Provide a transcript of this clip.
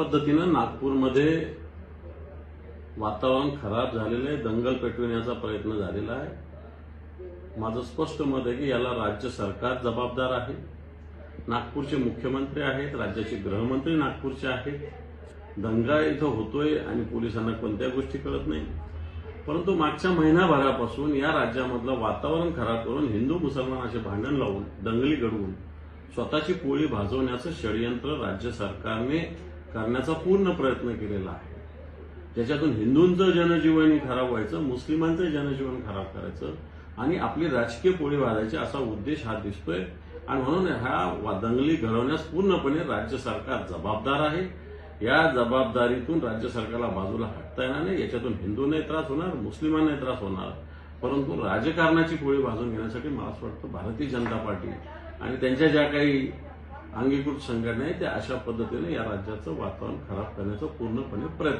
पद्धतीनं नागपूरमध्ये वातावरण खराब झालेलं आहे दंगल पेटविण्याचा प्रयत्न झालेला आहे. माझं स्पष्ट मत आहे की याला राज्य सरकार जबाबदार आहे. नागपूरचे मुख्यमंत्री आहेत राज्याचे गृहमंत्री नागपूरचे आहेत. दंगा इथं होतोय आणि पोलिसांना कोणत्या गोष्टी कळत नाही. परंतु मागच्या महिनाभरापासून या राज्यामधलं वातावरण खराब करून हिंदू मुसलमानाचे भांडण लावून दंगली घडवून स्वतःची पोळी भाजवण्याचं षडयंत्र राज्य सरकारने करण्याचा पूर्ण प्रयत्न केलेला आहे. त्याच्यातून हिंदूंचं जनजीवन खराब व्हायचं मुस्लिमांचं जनजीवन खराब करायचं आणि आपली राजकीय पोळी वाजायची असा उद्देश हा दिसतोय. आणि म्हणून ह्या दंगली घडवण्यास पूर्णपणे राज्य सरकार जबाबदार आहे. या जबाबदारीतून राज्य सरकारला बाजूला हटता येणार नाही. याच्यातून हिंदूंनाही त्रास होणार मुस्लिमांनाही त्रास होणार. परंतु राजकारणाची पोळी भाजून घेण्यासाठी मला असं वाटतं भारतीय जनता पार्टी आणि त्यांच्या ज्या काही अंगीकृत संघटना आहेत त्या अशा पद्धतीने या राज्याचं वातावरण खराब करण्याचा पूर्णपणे प्रयत्न